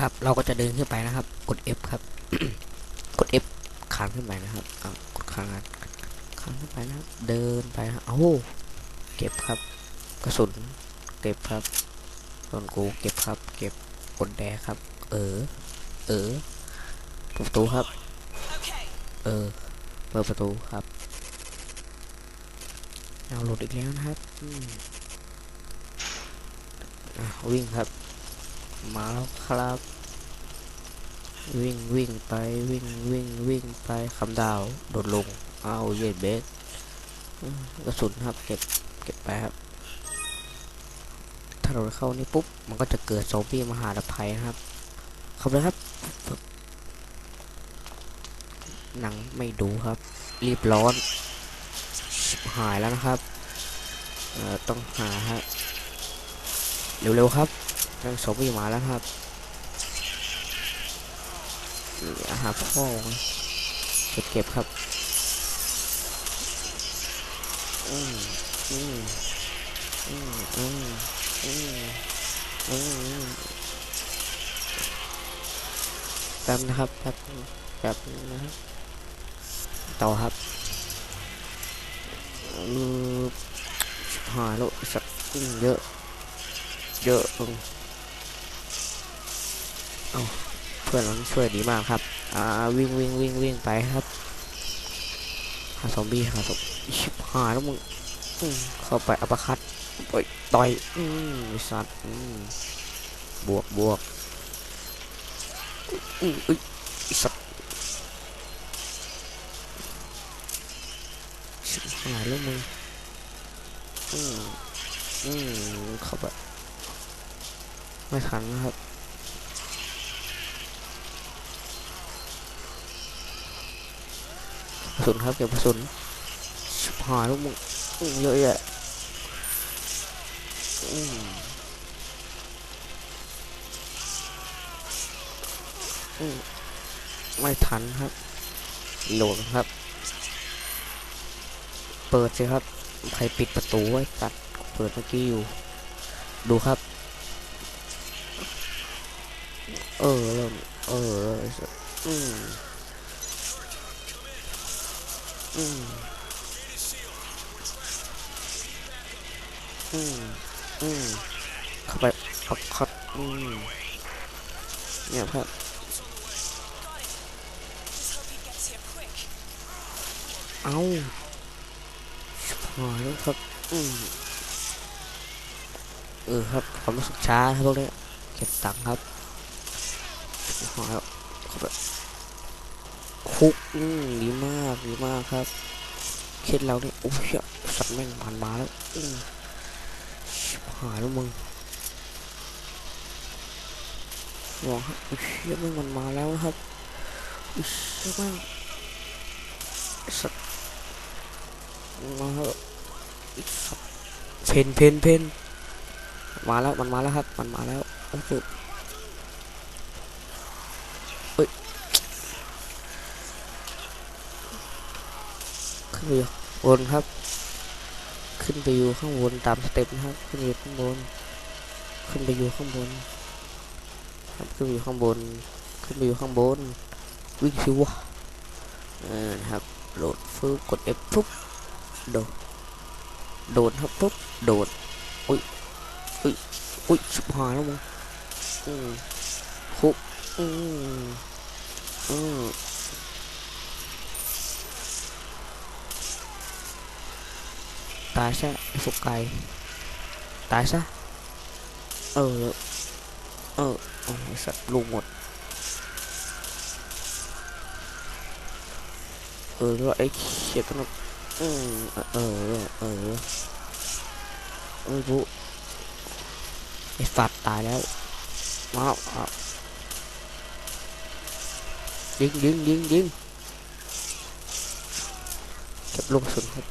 ครับ เราก็จะเดินขึ้นไปนะครับ กด F ครับ กด F ค้างขึ้นไปนะครับอ่ากดค้างค้างขึ้นไปนะเดินไปนะเอ้าเก็บครับ กระสุนเก็บครับส่วนกูเก็บครับ เก็บกดแดครับ เออ เออประตูครับ เออเปิดประตูครับเอาหลุดอีกแล้วนะครับอะวิ่งครับ มาแล้วครับ วิ่งวิ่งไปวิ่งวิ่งวิ่งไปคำดาวโดดลงเอาเย็ดเบสกระสุนครับเก็บเก็บไปครับถ้าเราเข้านี่ปุ๊บมันก็จะเกิดซอมบี้มหาภัยนะครับเข้าไปเลยครับหนังไม่ดูครับ รีบร้อน หายแล้วนะครับต้องหาฮะเร็วๆครับ เรื่องซอมบี้มาแล้วครับอาหารพ่อเก็บเก็บครับ อืมอืมอืมอืมอืมอืมแป๊บนะครับแป๊บแป๊บนะครับต่อครับเออหายแล้วสักเยอะ เยอะอืม เอาเพื่อนเราช่วยดีมากครับ อ่าวิ่งวิ่งวิ่งวิ่งไปครับหาซอมบี้หาซอมชิบหายแล้วมึงเข้าไปอัปคัตต่อยต่อยอืมสัตว์อืมบวกบวกอืมอุ้ยสัตว์ชิบหายแล้วมึงอืมอืมเข้าไปไม่ทันนะครับ กระ สุนครับเก็บกระสุนชิบหายลูกมึงเยอะแยะอืมไม่ทันครับ โหลดครับ เปิดสิครับ ใครปิดประตูไว้ตัด เปิดเมื่อกี้อยู่ ดูครับ เออเริ่มเออเอออืม อืมอืมอืมเข้าไปปักคัดอืมเนี่ยครับเอาชิบหายแล้วครับ อืมเออครับความรู้สึกช้าครับพวกนี้เก็บตังค์ครับชิบหายแล้วเข้าไป คุกอืมดีมากดีมากครับ เคสเราเนี่ยโอ้ยเหี้ยสัตว์แม่งผ่านมาแล้วอืมหายแล้วมึงมองฮะโอ้ยเหี้ยแม่งมันมาแล้วนะครับโอ้ยเหี้ยแม่งสัตว์มาเหอะไอ้วเพนเพนเพนมาแล้วมันมาแล้วครับ มันมาแล้วโอ้โหเอ้ย ขึ้นไปอยู่บนครับ ขึ้นไปอยู่ข้างบนตามสเต็ปนะครับ ขึ้นไปอยู่ข้างบน ขึ้นไปอยู่ข้างบนครับขึ้นไปอยู่ข้างบน ขึ้นไปอยู่ข้างบน วิ่งสิวะเออนะครับ โหลดฟืบกด F ปุ๊บโดด โดดครับปุ๊บโดด อุ้ย อุ้ย อุ้ยชิบหายแล้วมึงอืมคุกอืมอืม ตายซะไอ้พวกไก่ตายซะ เออ เออโอ้ยสัตว์ลูกหมด เออแล้วไอ้เขียดก็อืมเออ เออเออเออกูไอ้สัตว์ตายแล้วมาเอายิงยิงยิงยิงเก็บลูกสุนครับ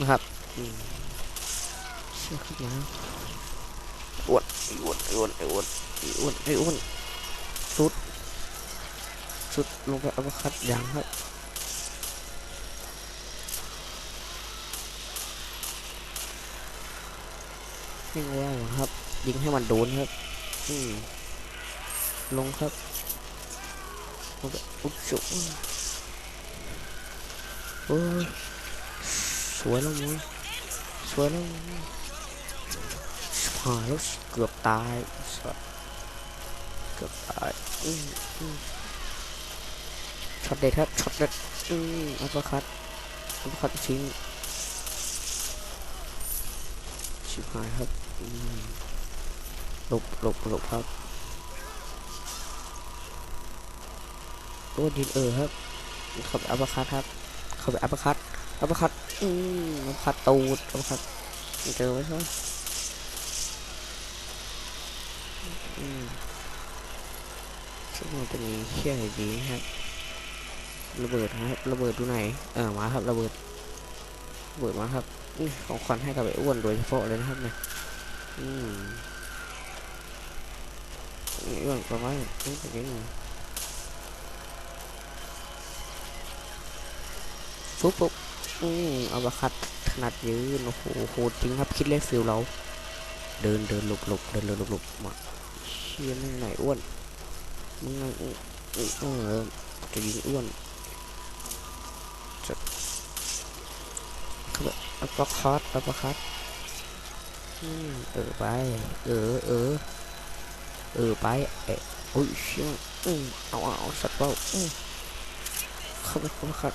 นะครับ เชื่อขึ้นมาอ้วนไอ้อ้วนไอ้อ้วนไอ้อ้วนไอ้อ้วนไอ้อ้วนสุด สุดลงไปเอาคัดยางครับยิงว่าครับ ยิงให้มันโดนครับ อืมลงครับโอ้ยอุ๊บจุ๊บโอ้สวยแล้วมึง สวยแล้วหายแล้วเกือบตายสัสเกือบตายอืมอืมช็อตเด็ดครับช็อตเด็ดอืมอัปเปอร์คัตอัปเปอร์คัตทิ้งชิบหายครับอืมหลบหลบหลบครับตัวดินเออครับ เข้าไปอัปเปอร์คัตครับ เข้าไปอัปเปอร์คัต อัปคัตอืมอัปคัตตูดอัปคัตเจอไหมครับอืมซึ่งมันจะมีเชี่ยอะไรดีครับ ระเบิดนะครับ ระเบิดดูไหน เออมาครับระเบิดระเบิดมาครับนี่ของขวัญให้กับไอ้อ้วนโดยเฉพาะเลยนะครับเนี่ย อืมนี่อ้วนประมาณนี้เป็นยังไงฟุบปุ๊บ อืมเอาบะคัดขนาดยืนโอ้โหโหดจริงครับคิดเล่นฟิลเรา เดินเดินหลบหลบเดินเดินหลบหลบมาเชี่ยนั่งไหนอ้วนมึงนั่งอื้ออื้อเออจะยิงอ้วนจะเขาแบบอัปเปอร์คัดอัปเปร์คัดอืมเออไป เออเออเออไปเอ๊ะโอ้ยเชี่ยอืมเอาเอาเอาสัตว์เปล่าอืมเข้าไปเข้าไปคัด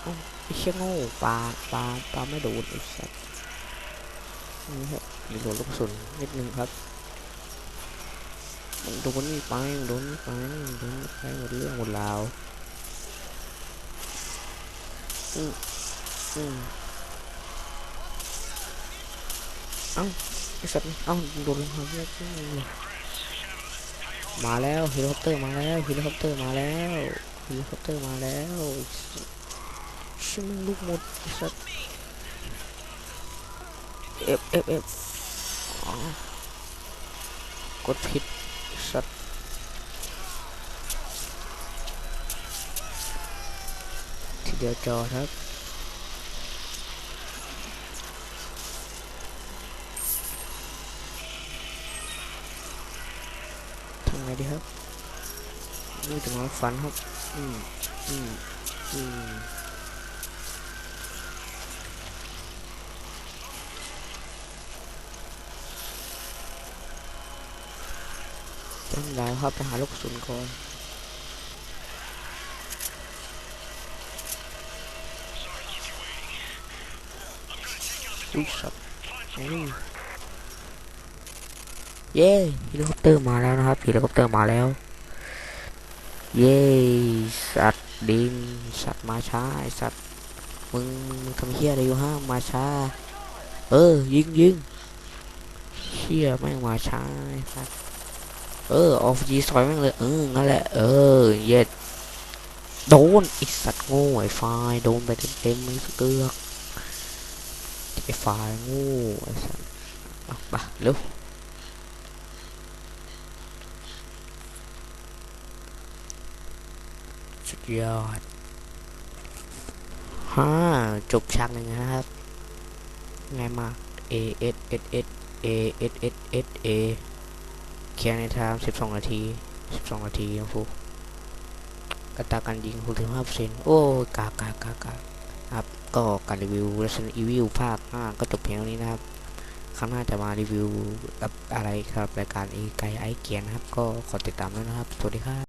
ไอ้เชี่ยโง่ปลาปลาปลาไม่โดนไอ้สัสนี่ครับรีโหลดลูกกระสุนนิดนึงครับมันโดนนี่ไปมันโดนนี่ไปมันโดนนี่ไปหมดเรื่องหมดราวอืมอืมเอ้าไอ้สัตว์นี่เอ้าโดนลงมาเยอะมาแล้วเฮลิคอปเตอร์มาแล้วเฮลิคอปเตอร์มาแล้วเฮลิคอปเตอร์มาแล้ว ไอ้สัสชิมงลูกหมดไอ้สัตว์เอฟเอฟเอฟกดผิดสัตว์ทีเดียวจอครับทำไงดีครับนี่ถึงมาฟันครับ อืม อืม อืม ล้วครับไปหาลูกกระสุนก่อนอุ้ยสัตว์อุ้ยเย้เฮลิคอปเตอร์มาแล้วนะครับเฮลิคอปเตอร์มาแล้ว เย้สัตว์ดินสัตว์มาช้าไอสัตว์มึงมึงทำเฮี้ยอะไรอยู่ห้ามาช้า เออยิงยิงเฮี้ยแม่มาช้าไอสัตว์ เออออฟจีซอยแม่งเลย เออนั่นแหละ เออ เย็ด โดนไอสัตว์โง่ไอไฟโดนไปเต็มๆไม่เกือกไอไฟโง่ไอสัตว์เอาไปเร็วสุดยอดฮ่าจบฉากหนึ่งครับง่ายมาก A S S S A S S S A แข่งในไทม์12 นาที 12 นาทีครับผมกระตาการยิง 65%โอ้กากากากาครับก็การรีวิว Resident Evil ภาค 5 ก็จบเพียงเท่านี้นะครับครั้งหน้าจะมารีวิวกับอะไรครับรายการอีไกไอเกียนนะครับ ก็ขอติดตามด้วยนะครับ สวัสดีครับ